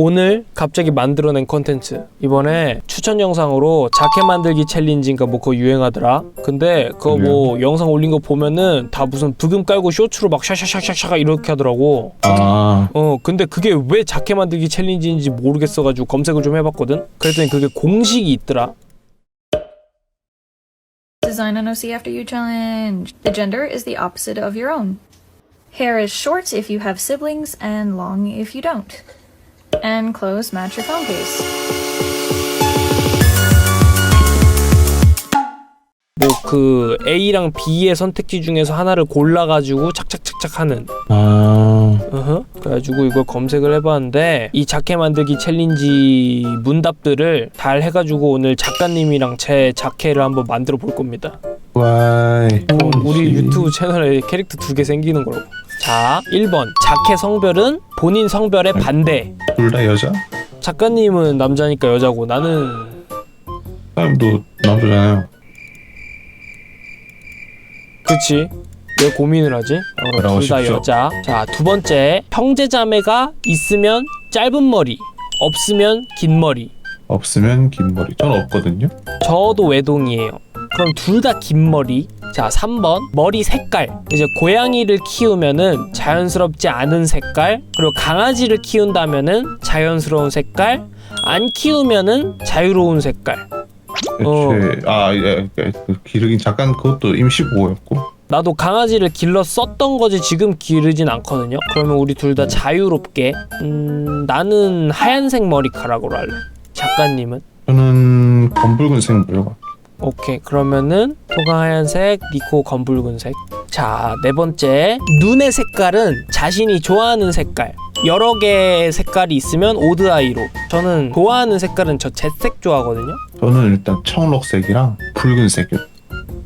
오늘 갑자기 만들어낸 컨텐츠. 이번에 추천 영상으로 자켓 만들기 챌린지인가 뭐 그거 유행하더라. 근데 그거 뭐 영상 올린 거 보면은 다 무슨 브금 깔고 쇼츠로 막 샤샤샤샤샤 이렇게 하더라고. 아, 어 근데 그게 왜 자켓 만들기 챌린지인지 모르겠어가지고 검색을 좀 해봤거든. 그랬더니 그게 공식이 있더라. Design an OC after you challenge. The gender is the opposite of your own. Hair is short if you have siblings and long if you don't. And clothes match your phone case. 뭐 그 A랑 B의 선택지 중에서 하나를 골라가지고 착착착착 하는 아, 어허. 그래가지고 이걸 검색을 해봤는데 이 자켓 만들기 챌린지 문답들을 잘 해가지고 오늘 작가님이랑 제 자켓을 한번 만들어 볼 겁니다. 와이. 어, 우리 유튜브 채널에 캐릭터 두 개 생기는 거라고. 자, 1번 자켓 성별은 본인 성별의 반대. 둘 다 여자? 작가님은 남자니까 여자고 나는 사람도 남자잖아요. 그치? 왜 고민을 하지? 아, 그럼 뭐라고 둘다 하십시오. 여자. 자, 두 번째 형제자매가 있으면 짧은 머리, 없으면 긴 머리. 없으면 긴 머리. 전 없거든요. 저도 외동이에요. 그럼 둘 다 긴 머리. 자, 3번. 머리 색깔. 이제 고양이를 키우면은 자연스럽지 않은 색깔. 그리고 강아지를 키운다면은 자연스러운 색깔. 안 키우면은 자유로운 색깔. 어. 애초에 아, 예, 예, 그 기르긴 잠깐 그것도 임시보호였고. 나도 강아지를 길러 썼던 거지 지금 기르진 않거든요. 그러면 우리 둘 다 자유롭게. 음, 나는 하얀색 머리카락으로 할래. 작가님은? 저는 검붉은색 머리가. 오케이 그러면은 토가 하얀색 니코 검붉은색. 자 네 번째. 눈의 색깔은 자신이 좋아하는 색깔. 여러 개의 색깔이 있으면 오드아이로. 저는 좋아하는 색깔은 저 잿색 좋아하거든요. 저는 일단 청록색이랑 붉은색.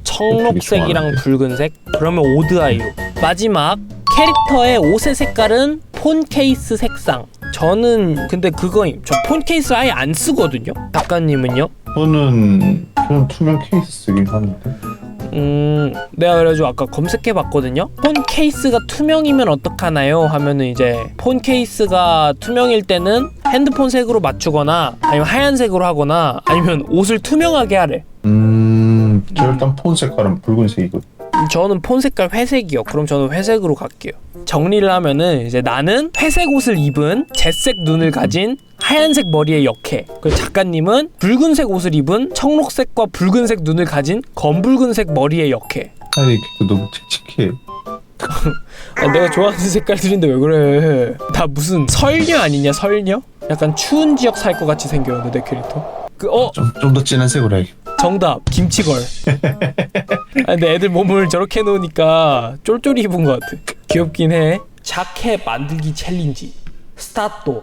청록색이랑. 붉은색? 그러면 오드아이로. 마지막. 캐릭터의 옷의 색깔은 폰 케이스 색상 저는 근데 그거임 저폰 케이스 아예 안 쓰거든요 작가님은요? 저는 저는 투명 케이스 쓰긴 하는데. 음, 내가 그래가지고 아까 검색해 봤거든요. 폰 케이스가 투명이면 어떡하나요? 하면은 이제 폰 케이스가 투명일 때는 핸드폰 색으로 맞추거나 아니면 하얀색으로 하거나 아니면 옷을 투명하게 하래. 음, 저 일단 폰 색깔은 붉은색이고. 저는 폰 색깔 회색이요. 그럼 저는 회색으로 갈게요. 정리를 하면은 이제 나는 회색 옷을 입은 잿색 눈을 가진 하얀색 머리의 역해. 그리고 작가님은 붉은색 옷을 입은 청록색과 붉은색 눈을 가진 검붉은색 머리의 역해. 아니, 그 너무 칙칙해. 아, 내가 좋아하는 색깔들인데 왜 그래? 나 무슨 설녀 아니냐 설녀? 약간 추운 지역 살 것 같이 생겼는데 내 캐릭터. 그 어 좀 좀 더 진한 색으로 해야겠다. 정답 김치걸. 아, 근데 애들 몸을 저렇게 해 놓으니까 쫄쫄이 입은 것 같아. 귀엽긴 해. 자켓 만들기 챌린지 스타트.